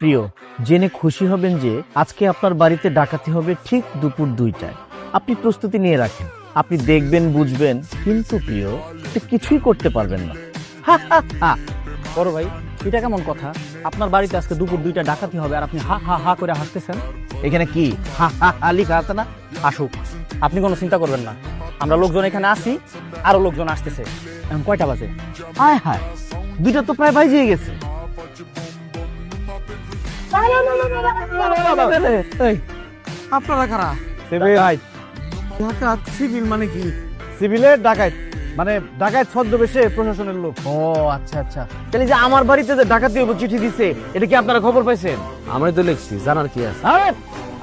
প্রিয়, জেনে খুশি হবেন যে আজকে আপনার বাড়িতে ডাকাতি হবে ঠিক দুপুর দুইটায়। আপনি প্রস্তুতি নিয়ে রাখেন। আপনি দেখবেন, বুঝবেন, কিন্তু প্রিয় কিছুই করতে পারবেন না। বড় ভাই, এটা কেমন কথা? আপনার বাড়িতে আজকে দুপুর দুইটা ডাকাতি হবে আর আপনি হা হা হা করে হাসতেছেন? এখানে কি? হা হা হা লিখা আছে না? আসুক, আপনি কোনো চিন্তা করবেন না। আমরা লোকজন এখানে আসি আরও লোকজন আসতেছে। এখন কয়টা বাজে? হায় হায়, দুইটা তো প্রায় বাজিয়ে গেছে। এই আপনারা কারা? সিভিল। ডাকাত। সিভিল মানে কি? সিভিলের ডাকাত। মানে ডাকাত ছদ্মবেশে প্রশাসনের লোক। ও আচ্ছা আচ্ছা। তাহলে যে আমার বাড়িতে যে ডাকাতি হব চিঠি দিছে এটা কি আপনারা খবর পাইছেন? আমরাই তো লিখছি জানার কি আছে? আরে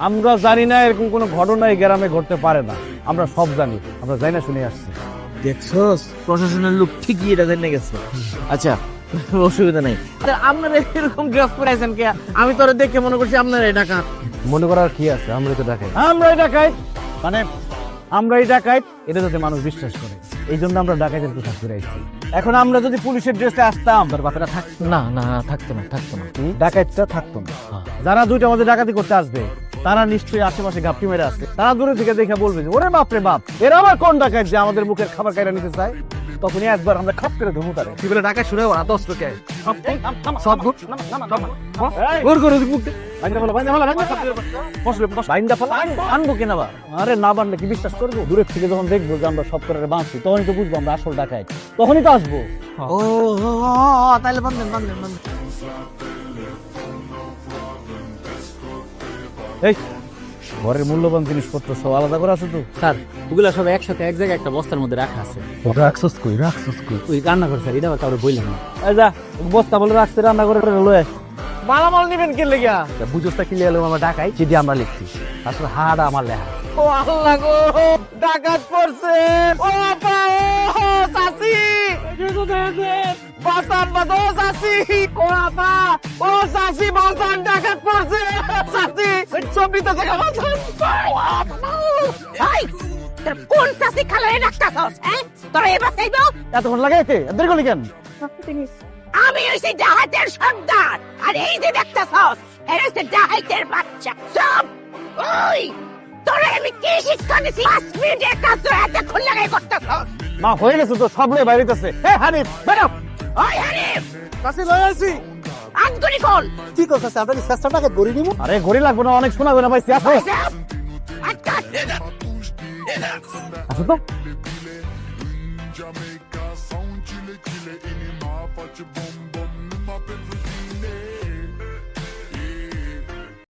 আমরা জানি না এরকম কোনো ঘটনা এই গ্রামে ঘটতে পারে না। আমরা সব জানি আমরা জানি না শুনে আসছি। দেখছস প্রশাসনের লোক ঠিকই এটা জেনে গেছে। আচ্ছা অসুবিধা নাই। আপনারা এরকম ড্রেস পরাইছেন কে? আমি তো দেখে মনে করছি আপনারা এই ডাকাত। মনে করার কি আছে? আমরাই তো আমরাই মানে আমরাই ডাকাইত এটা যাতে মানুষ বিশ্বাস করে। এই জন্য আমরা ডাকাইতের পোশাক করে আইছি। এখন আমরা যদি পুলিশের ড্রেসে আসতাম তার বাপেরা থাক না। না থাকতো না থাকতো না। ডাকাইতটা থাকতো না। যারা দুইটা আমাদের ডাকাতি করতে আসবে তারা নিশ্চয়ই আশেপাশে ঘাপটি মেরে আসছে তারা দূরে থেকে দেখে বলবে যে ওরে বাপরে বাপ এরা আবার কোন ডাকায় যে আমাদের মুখের খাবার কাইরা নিতে চায়? তখনই একবার আমরা খাপ করে ধমু তারে। কি বলে ডাকা শুরু হবে হাত অস্ত্র কে? সব গুড ওর মুখ কেনা বা আরে না বানলে কি বিশ্বাস করব? দূরের থেকে যখন দেখব যে আমরা সব করে বাঁচছি তখনই তো বুঝব আমরা আসল ডাকাই তখনই তো আসব। ও তাহলে বান্ধেন বান্ধেন এই ঘরের মূল্যবান জিনিসপত্র সব আলাদা করে আছে তো। স্যার ওগুলা সব একসাথে এক জায়গায় একটা বস্তার মধ্যে রাখা আছে। রাখছস কই রাখছস কই? ওই রান্না করে স্যার এটা কাউরে বললেন না। এই যা বস্তা বলে রাখছে রান্না করে লয়ে মালামাল নিবেন কে লেগা বুঝোসটা কি লিয়ালো আমরা ডাকাই চিঠি আমরা লিখছি। আসলে হাড়া আমার লেখা। ও আল্লাহ গো ডাকাত পড়ছে। ও আপা ও সাসি বাসান বাদো সাসি ও আপা ও সাসি বাসান ডাকাত পড়ছে। বাসান এই তোর কোন চাষি খালারে রাখতাছস হ্যাঁ? তোরা এবার চাইব? এতক্ষণ লাগাইতে দেরি করলি কেন? আমি হইছি ডাহাতের সর্দার আর এই যে দেখতাছস এর হইছে ডাহাতের বাচ্চা। সব ওই তোরা আমি কি শিক্ষা দিছি? পাঁচ মিনিটের কাজ তো এতক্ষণ লাগাই করতাছস মা হয়ে গেছে তো সব লয়ে বাইরেতেছে এ হানিফ বেরো! ওই হানিফ! কাছে লয়ে আসি আনগুনি কল কি করতেছে? আপনার চেষ্টা টাকা গড়ি দিব আরে গড়ি লাগবে না অনেক শোনা না ভাই আসো। সব আটকা আসো তো।